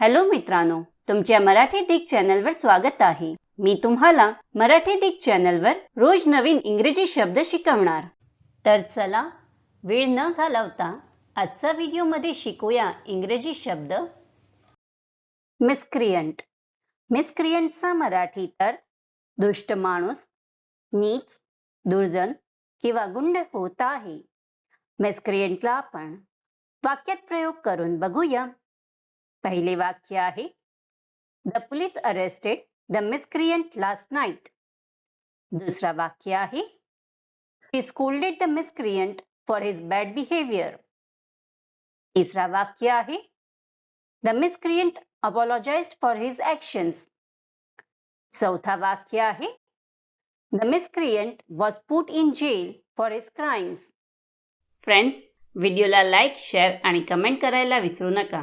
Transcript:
Hello मित्रांनो तुमच्या मराठी दिग चॅनलवर स्वागत आहे. मी तुम्हाला मराठी दिग चॅनलवर रोज नवीन इंग्रजी शब्द शिकवणार. तर चला वेळ न घालवता आजचा व्हिडिओमध्ये शिकूया इंग्रजी शब्द. मिसक्रियंट मिसक्रियंटचा मराठी तर दुष्ट माणूस नीच दुर्जन किंवा गुंड होत आहे. मिसक्रियंटला आपण वाक्यात प्रयोग करून बघूया. पहिले वाक्य आहे the police arrested the miscreant last night दुसरा वाक्य आहे he scolded the miscreant for his bad behaviour तिसरा वाक्य आहे the miscreant apologise for his actions चौथा वाक्य आहे the miscreant was put in jail for his crimes friends व्हिडिओला लाईक शेअर आणि कमेंट करायला विसरू नका.